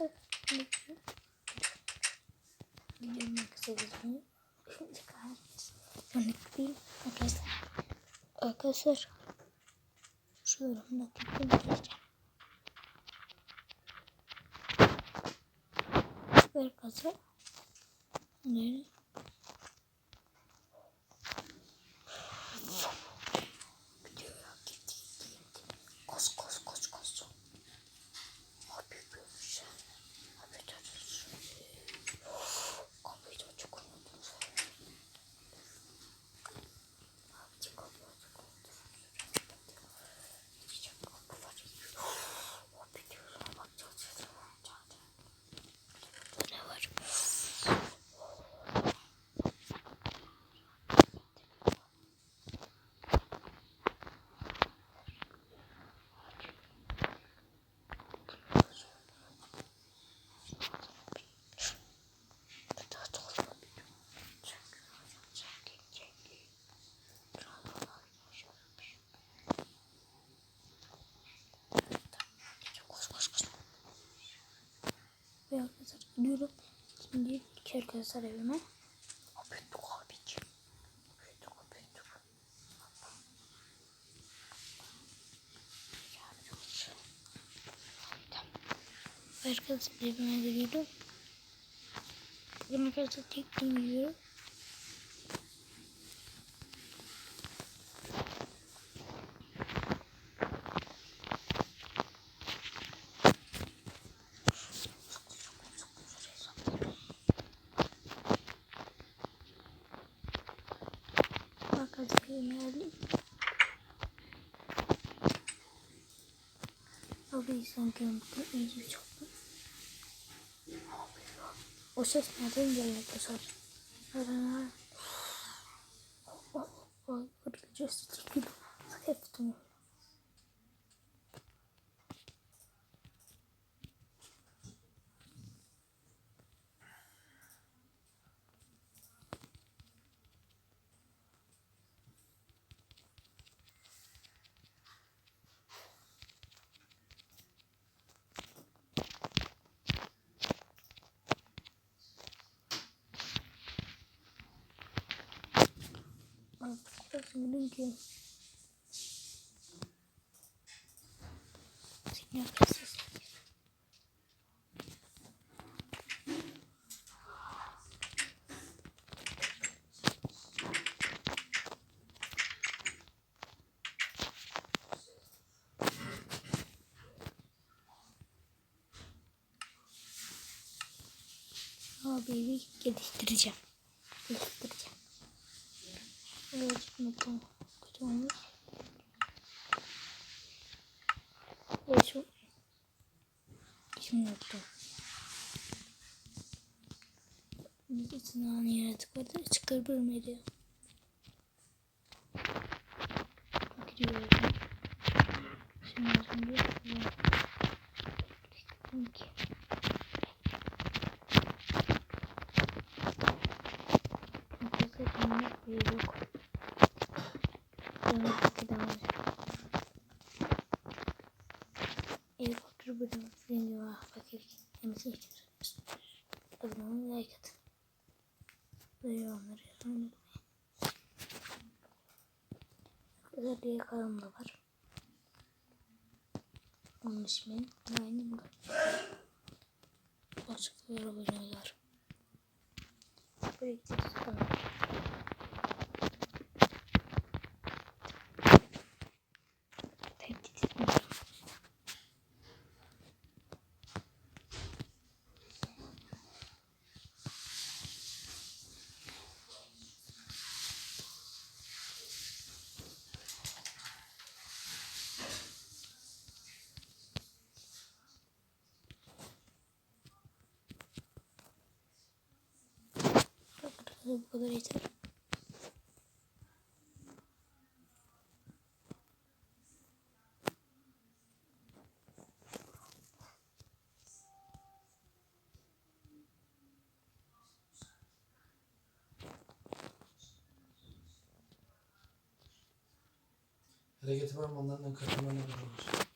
arkadaşlar. Gidiyorum arkadaşlar gözümü. Şimdi kahretsin. Sonic değil arkadaşlar. Arkadaşlar. Şu yorumdaki göndereceğim. Ver kasa. Nereye? Gidiyorum. Şimdi arkadaşlar evime. Öpüttük abicim. Öpüttük öpüttük. Arkadaşlar evime gidiyorum. Bugün arkadaşlar tek gün Arkadaşlar evime geldim. Abi sanki unuttum. İyice çoktu. O ses nereden geliyor arkadaşlar? Nereden? Vay kırıcı stil. Heftim. Artık bilin ki. Seni arkadaşlar. Abi geliştireceğim. Geliştireceğim. Evet, unuttum. Kötü olmuş. Evet, şu... Şimdi unuttum. Bir tane yaratık vardı. Çıkar bölmedi. Gidiyor. Şimdi şimdi. Peki. Arkadaşlar benim bir yok. Yemek bir daha var. Oturup bir de rengi var. Fakir yemesi istiyorsanız. Abone olun like atın. Ve yorumları yazın. Arkadaşlar diye kanalım da var. Onun ismi Mining. Açıkta yer olacaklar. Böyle gideceğiz. Bu kadar yeter. Var mı onlardan kadar olur.